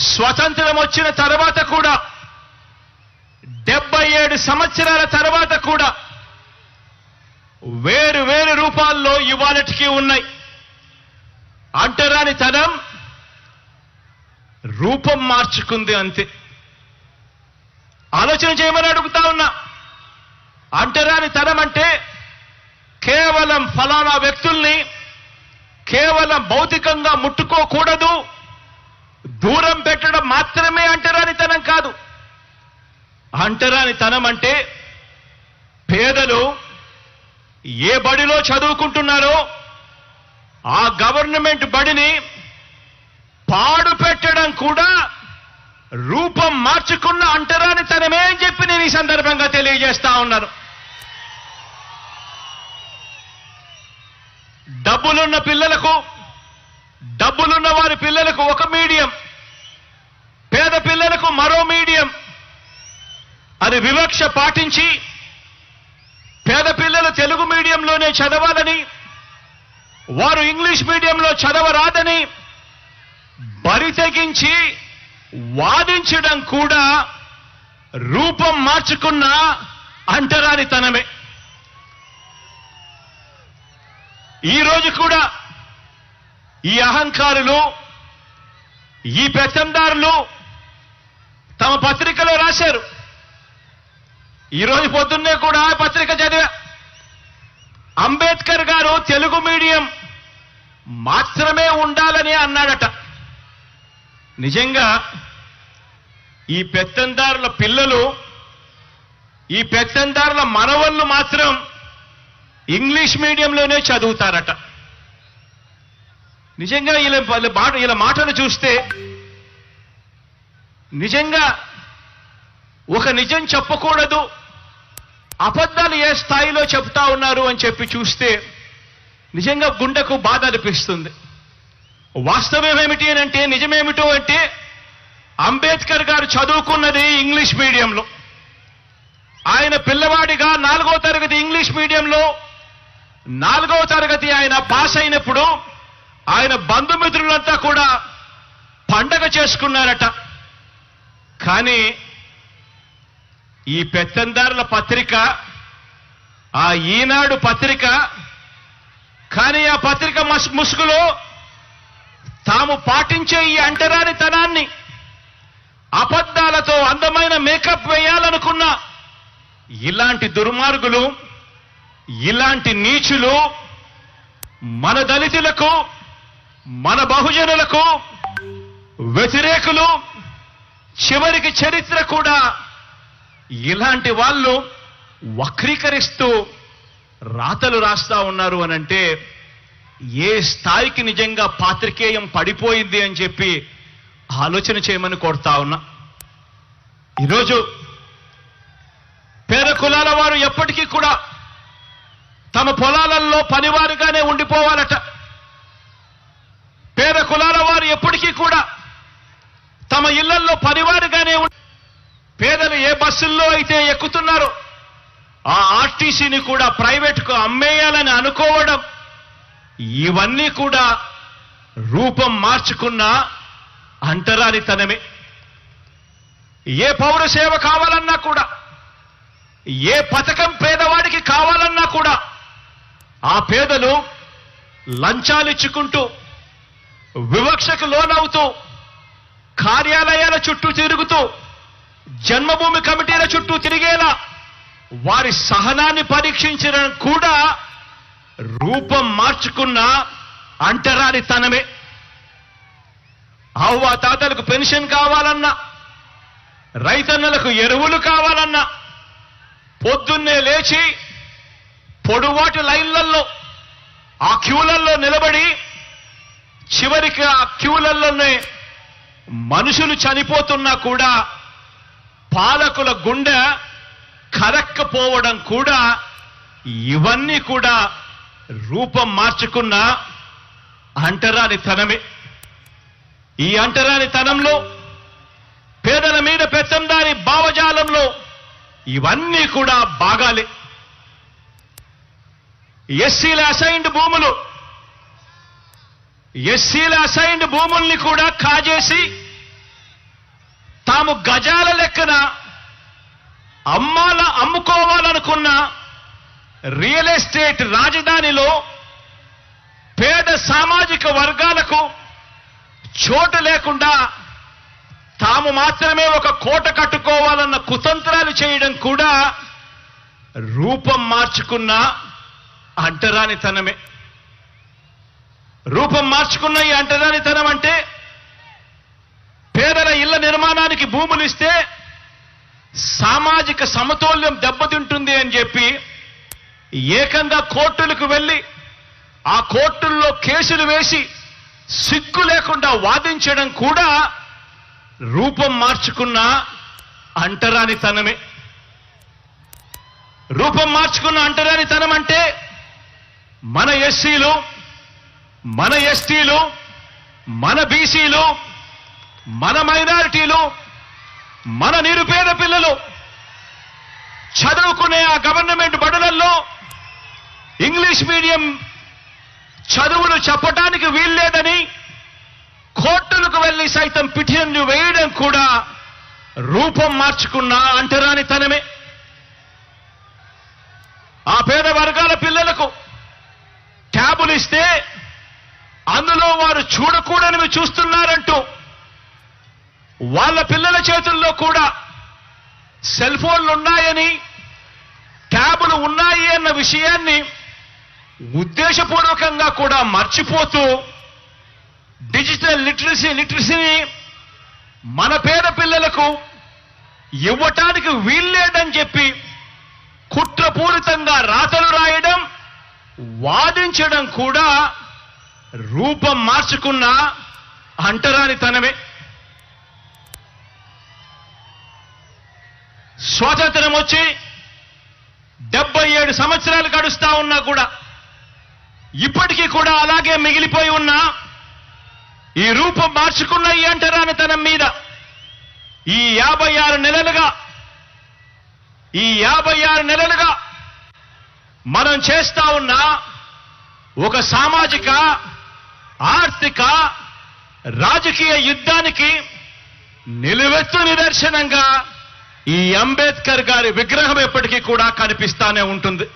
స్వతంత్రం వచ్చిన తర్వాత కూడా డెబ్బై ఏడు సంవత్సరాల తర్వాత కూడా వేరు వేరు రూపాల్లో ఇవాళటికి ఉన్నాయి. అంటరాని తనం రూపం మార్చుకుంది అంతే. ఆలోచన చేయమని అడుగుతా ఉన్నా. అంటరాని తనం అంటే కేవలం ఫలానా వ్యక్తుల్ని కేవలం భౌతికంగా ముట్టుకోకూడదు దూరం పెట్టడం మాత్రమే అంటరానితనం కాదు. అంటరానితనం అంటే పేదలు ఏ బడిలో చదువుకుంటున్నారో ఆ గవర్నమెంట్ బడిని పాడు పెట్టడం కూడా రూపం మార్చుకున్న అంటరానితనమే అని చెప్పి నేను ఈ సందర్భంగా తెలియజేస్తా ఉన్నాను. డబ్బులున్న పిల్లలకు డబ్బులున్న వారి పిల్లలకు ఒక మీడియం పేద పిల్లలకు మరో మీడియం అది వివక్ష పాటించి పేద పిల్లలు తెలుగు మీడియంలోనే చదవాలని వారు ఇంగ్లీష్ మీడియంలో చదవరాదని బరి తెగించి వాదించడం కూడా రూపం మార్చుకున్న అంటరానితనమే. ఈ రోజు కూడా ఈ అహంకారులు ఈ పెత్తందారులు తమ పత్రికలో రాశారు. ఈరోజు పొద్దున్నే కూడా పత్రిక చదివా అంబేద్కర్ గారు తెలుగు మీడియం మాత్రమే ఉండాలని అన్నాడట. నిజంగా ఈ పెత్తందారుల పిల్లలు ఈ పెత్తందారుల మనవళ్ళు మాత్రం ఇంగ్లీష్ మీడియంలోనే చదువుతారట. నిజంగా ఇలా మాట ఇలా మాటలు చూస్తే నిజంగా ఒక నిజం చెప్పకూడదు అబద్ధాలు ఏ స్థాయిలో చెప్తా ఉన్నారు అని చెప్పి చూస్తే నిజంగా గుండెకు బాధ అనిపిస్తుంది. వాస్తవం ఏమిటి అని అంటే నిజమేమిటో అంటే అంబేద్కర్ గారు చదువుకున్నది ఇంగ్లీష్ మీడియంలో. ఆయన పిల్లవాడిగా నాలుగో తరగతి ఇంగ్లీష్ మీడియంలో నాలుగో తరగతి ఆయన పాస్ అయినప్పుడు ఆయన బంధుమిత్రులంతా కూడా పండగ చేసుకున్నారట. కానీ ఈ పెత్తందారుల పత్రిక ఆ ఈనాడు పత్రిక కానీ ఆ పత్రిక మస్- ముసుగులో తాము పాటించే ఈ అంటరానితనాన్ని అబద్ధాలతో అందమైన మేకప్ వేయాలనుకున్న ఇలాంటి దుర్మార్గులు ఇలాంటి నీచులు మన దళితులకు మన బహుజనులకు వ్యతిరేకులు చివరికి చరిత్ర కూడా ఇలాంటి వాళ్ళు వక్రీకరిస్తూ రాతలు రాస్తా ఉన్నారు అని అంటే ఏ స్థాయికి నిజంగా పాత్రికేయం పడిపోయింది అని చెప్పి ఆలోచన చేయమని కోరుతా ఉన్నా. ఈరోజు పేద కులాల వారు ఎప్పటికీ కూడా తమ పొలాలలో పనివారుగానే ఉండిపోవాలట. పేద కులాల వారు ఎప్పటికీ కూడా తమ ఇళ్ళలో పనివారుగానే ఉండి పేదలు ఏ బస్సుల్లో అయితే ఎక్కుతున్నారో ఆ ఆర్టీసీని కూడా ప్రైవేట్కు అమ్మేయాలని అనుకోవడం ఇవన్నీ కూడా రూపం మార్చుకున్న అంటరానితనమే. ఏ పౌర సేవ కావాలన్నా కూడా ఏ పథకం పేదవాడికి కావాలన్నా కూడా ఆ పేదలు లంచాలిచ్చుకుంటూ వివక్షకు లోనవుతూ కార్యాలయాల చుట్టూ తిరుగుతూ జన్మభూమి కమిటీల చుట్టూ తిరిగేలా వారి సహనాన్ని పరీక్షించడం కూడా రూపం మార్చుకున్న అంటరాని తనమే తాతలకు పెన్షన్ కావాలన్నా రైతన్నలకు ఎరువులు కావాలన్నా పొద్దున్నే లేచి పొడువాటి లైన్లలో ఆ క్యూలల్లో నిలబడి చివరికి ఆ క్యూలల్లోనే మనుషులు చనిపోతున్నా కూడా పాలకుల గుండె కరక్కపోవడం కూడా ఇవన్నీ కూడా రూపం మార్చుకున్న అంటరాని తనమే ఈ అంటరాని తనంలో పేదల మీద పెత్తందారి భావజాలంలో ఇవన్నీ కూడా బాగాలే. ఎస్సీల అసైన్డ్ భూములు ఎస్సీల అసైన్డ్ భూముల్ని కూడా కాజేసి తాము గజాల లెక్కన అమ్మాల అమ్ముకోవాలనుకున్న రియల్ ఎస్టేట్ రాజధానిలో పేద సామాజిక వర్గాలకు చోటు లేకుండా తాము మాత్రమే ఒక కోట కట్టుకోవాలన్న కుతంత్రాలు చేయడం కూడా రూపం మార్చుకున్న అంటరానితనమే రూపం మార్చుకున్న ఈ అంటరానితనం అంటే పేదల ఇళ్ళ నిర్మాణానికి భూములు ఇస్తే సామాజిక సమతౌల్యం దెబ్బతింటుంది అని చెప్పి ఏకంగా కోర్టులకు వెళ్ళి ఆ కోర్టుల్లో కేసులు వేసి సిగ్గు లేకుండా వాదించడం కూడా రూపం మార్చుకున్న అంటరానితనమే. రూపం మార్చుకున్న అంటరానితనం అంటే మన ఎస్సీలు మన ఎస్టీలు మన బీసీలు మన మైనారిటీలు మన నిరుపేద పిల్లలు చదువుకునే ఆ గవర్నమెంట్ బడులల్లో ఇంగ్లీష్ మీడియం చదువులు చెప్పటానికి వీల్లేదని కోర్టులకు వెళ్ళి సైతం పిటిషన్లు వేయడం కూడా రూపం మార్చుకున్న అంటరానితనమే. ఆ పేద వర్గాల పిల్లలకు ట్యాబులు ఇస్తే అందులో వారు చూడకూడనివి చూస్తున్నారంటూ వాళ్ళ పిల్లల చేతుల్లో కూడా సెల్ ఫోన్లు ఉన్నాయని ట్యాబులు ఉన్నాయి అన్న విషయాన్ని ఉద్దేశపూర్వకంగా కూడా మర్చిపోతూ డిజిటల్ లిటరసీ లిటరసీని మన పేద పిల్లలకు ఇవ్వటానికి వీల్లేదని చెప్పి కుట్రపూరితంగా రాతలు రాయడం వాదించడం కూడా రూపం మార్చుకున్న అంటరానితనమే. స్వాతంత్రం వచ్చి డెబ్బై ఏడు సంవత్సరాలు గడుస్తా ఉన్నా కూడా ఇప్పటికీ కూడా అలాగే మిగిలిపోయి ఉన్న ఈ రూపం మార్చుకున్న ఈ అంటరానితనం మీద ఈ యాభై ఆరు నెలలుగా ఈ యాభై ఆరు నెలలుగా మనం చేస్తా ఉన్న ఒక సామాజిక ఆర్థిక రాజకీయ యుద్ధానికి నిలువెత్తు నిదర్శనంగా ఈ అంబేద్కర్ గారి విగ్రహం ఎప్పటికీ కూడా కనిపిస్తానే ఉంటుంది.